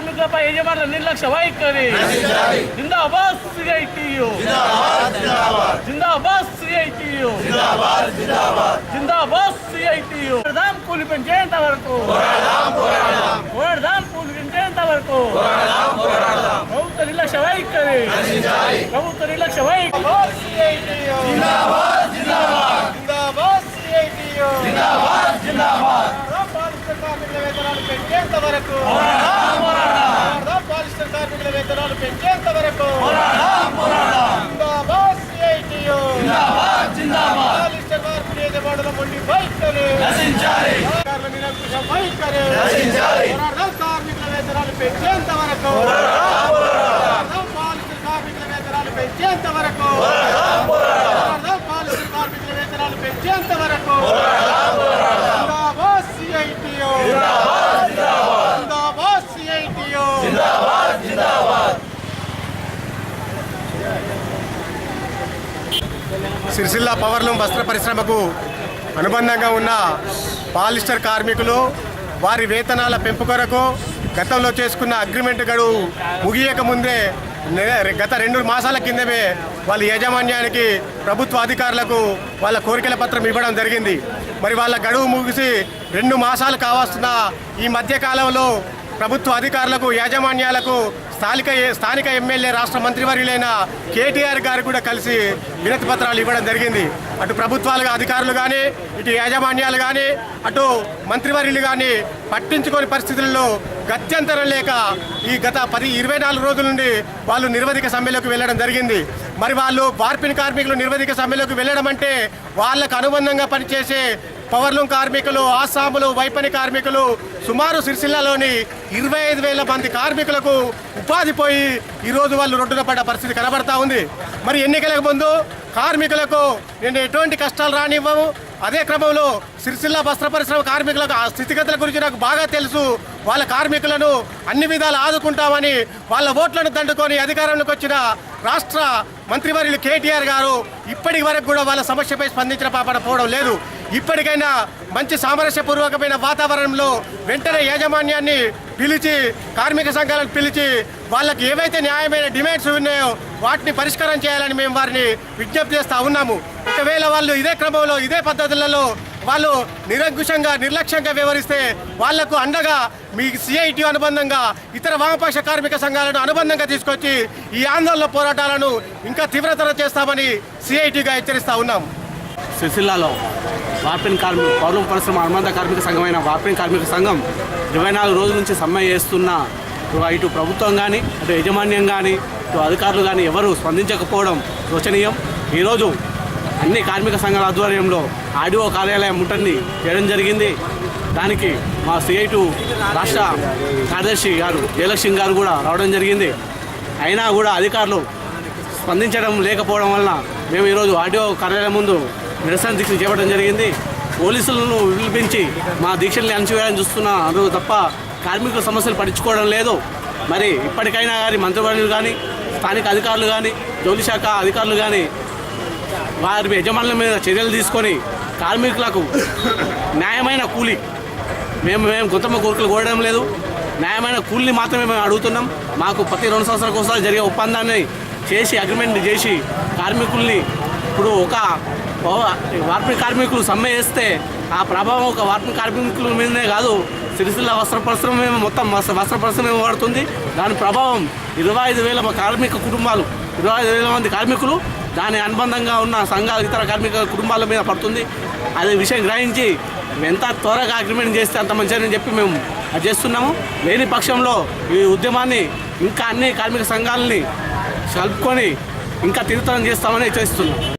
యజమానుల నిర్లక్ష్య వైఖరి జిందాబాద్ సిఐటియు. జిందాబాద్ సిఐటియు. జిందాబాద్ సిఐటియు. పోరాడదాం కూలి పెంచేంత వరకు. పోరాడదాం కూలి పెంచేంత వరకు. ప్రభుత్వ నిర్లక్ష్య వైఖరి ప్రభుత్వ నిర్లక్ష్య వైఖరి జిందాబాద్ సిఐటియు జిందాబాద్ జిందాబాద్ పాలిస్టర్ కార్మికుల వేతనాలు పెంచేంత వరకు పాలిస్టర్ కార్మికుల వేతనాలు పెంచేంత వరకు జిందాబాద్ సిఐటియు పాలిస్టర్ కార్మికుల యజమానుల మొండి వైఖరి కార్మికుల నిరంకుశ వైఖరి పోరాడదాం కార్మికుల వేతనాలు పెంచేంత వరకు పోరాడదాం కార్మికుల వేతనాలు పెంచేంత వరకు పోరాడదాం కార్మికుల వేతనాలు పెంచేంత వరకు జిందాబాద్ సిఐటియు జిందాబాద్ సిఐటియు సిరిసిల్ల పవర్లూమ్ వస్త్ర పరిశ్రమకు అనుబంధంగా ఉన్న పాలిస్టర్ కార్మికులు వారి వేతనాల పెంపు కొరకు గతంలో చేసుకున్న అగ్రిమెంట్ గడువు ముగియక ముందే గత రెండు మాసాల కిందమే వాళ్ళ యాజమాన్యానికి ప్రభుత్వ అధికారులకు వాళ్ళ కోరికల పత్రం ఇవ్వడం జరిగింది. మరి వాళ్ళ గడువు ముగిసి రెండు మాసాలు కావాల్సిన ఈ మధ్యకాలంలో ప్రభుత్వ అధికారులకు యాజమాన్యాలకు స్థానిక స్థానిక ఎమ్మెల్యే రాష్ట్ర మంత్రివర్యులైన కేటీఆర్ గారు కూడా కలిసి వినతి పత్రాలు ఇవ్వడం జరిగింది. అటు ప్రభుత్వాలు అధికారులు కానీ ఇటు యాజమాన్యాలు కానీ అటు మంత్రివర్యులు కానీ పట్టించుకోని పరిస్థితుల్లో గత్యంతరం లేక ఈ గత పది ఇరవై నాలుగు రోజుల నుండి వాళ్ళు నిర్వధిక సమ్మెలోకి వెళ్ళడం జరిగింది. మరి వాళ్ళు వార్పిన్ కార్మికులు నిర్వధిక సమ్మెలోకి వెళ్ళడం అంటే వాళ్ళకు అనుబంధంగా పనిచేసే పవర్లూమ్ కార్మికులు ఆసాములు వైపని కార్మికులు సుమారు సిరిసిల్లలోని ఇరవై ఐదు వేల మంది కార్మికులకు ఉపాధి పోయి ఈరోజు వాళ్ళు రొడ్డున పడ్డ పరిస్థితి కనబడతా ఉంది. మరి ఎన్నికలకు ముందు కార్మికులకు నేను ఎటువంటి కష్టాలు రానివ్వము అదే క్రమంలో సిరిసిల్ల వస్త్ర పరిశ్రమ కార్మికులకు ఆ స్థితిగతుల గురించి నాకు బాగా తెలుసు. వాళ్ళ కార్మికులను అన్ని విధాలు ఆదుకుంటామని వాళ్ళ ఓట్లను దండుకొని అధికారంలోకి వచ్చిన రాష్ట్ర మంత్రివర్యులు కేటీఆర్ గారు ఇప్పటి వరకు కూడా వాళ్ళ సమస్యపై స్పందించిన పాపన పోవడం లేదు. ఇప్పటికైనా మంచి సామరస్యపూర్వకమైన వాతావరణంలో వెంటనే యాజమాన్యాన్ని పిలిచి కార్మిక సంఘాలను పిలిచి వాళ్ళకి ఏవైతే న్యాయమైన డిమాండ్స్ ఉన్నాయో వాటిని పరిష్కారం చేయాలని మేము వారిని విజ్ఞప్తి చేస్తూ ఉన్నాము. ఒకవేళ వాళ్ళు ఇదే క్రమంలో ఇదే పద్ధతులలో వాళ్ళు నిరంకుశంగా నిర్లక్ష్యంగా వ్యవహరిస్తే వాళ్ళకు అండగా మీ సిఐటి అనుబంధంగా ఇతర వామపక్ష కార్మిక సంఘాలను అనుబంధంగా తీసుకొచ్చి ఈ ఆందోళన పోరాటాలను ఇంకా తీవ్రతరం చేస్తామని సిఐటిగా హెచ్చరిస్తా ఉన్నాం. సిరిసిల్లాలో వార్పిన్ కార్మిక పౌరం పరిశ్రమ అనుబంధ కార్మిక సంఘమైన వార్పిన్ కార్మిక సంఘం ఇరవై నాలుగు రోజుల నుంచి సమ్మె చేస్తున్న ఇటు ప్రభుత్వం కానీ అటు యాజమాన్యం కానీ ఇటు అధికారులు కానీ ఎవరు స్పందించకపోవడం శోచనీయం ఈరోజు అన్ని కార్మిక సంఘాల ఆధ్వర్యంలో ఆర్డీఓ కార్యాలయం ముట్టండి చేయడం జరిగింది. దానికి మా సిఐటు రాష్ట్ర కార్యదర్శి గారు జయలక్ష్మి గారు కూడా రావడం జరిగింది. అయినా కూడా అధికారులు స్పందించడం లేకపోవడం వలన మేము ఈరోజు ఆర్డీఓ కార్యాలయం ముందు నిరసన దీక్ష చేపట్టడం జరిగింది. పోలీసులను పిలిపించి మా దీక్షల్ని అణచివేయాలని చూస్తున్నారు తప్ప కార్మికుల సమస్యలు పట్టించుకోవడం లేదు. మరి ఇప్పటికైనా కానీ మంత్రివర్యులు కానీ స్థానిక అధికారులు కానీ జౌలి శాఖ అధికారులు కానీ వారి యజమానుల మీద చర్యలు తీసుకొని కార్మికులకు న్యాయమైన కూలి. మేము మేము గొంతమ్మ కోరికలు కోరడం లేదు. న్యాయమైన కూలిని మాత్రమే మేము అడుగుతున్నాం. మాకు ప్రతి రెండు సంవత్సరాలకు ఒకసారి జరిగే ఒప్పందాన్ని చేసి అగ్రిమెంట్ చేసి కార్మికుల్ని ఇప్పుడు ఒక వార్పిక కార్మికులు సమ్మె చేస్తే ఆ ప్రభావం ఒక వార్పిక కార్మికుల మీదనే కాదు సిరిసిల్ల వస్త్ర పరిశ్రమ మొత్తం వస్త్ర పరిశ్రమ పడుతుంది దాని ప్రభావం ఇరవై ఐదు వేల కార్మిక కుటుంబాలు ఇరవై ఐదు వేల మంది కార్మికులు దాని అనుబంధంగా ఉన్న సంఘాలు ఇతర కార్మిక కుటుంబాల మీద పడుతుంది. అదే విషయం గ్రహించి ఎంత త్వరగా అగ్రిమెంట్ చేస్తే అంత మంచిదని చెప్పి మేము అది చేస్తున్నాము. లేని పక్షంలో ఈ ఉద్యమాన్ని ఇంకా అన్ని కార్మిక సంఘాలని కలుపుకొని ఇంకా తీర్థం చేస్తామని చేస్తున్నాం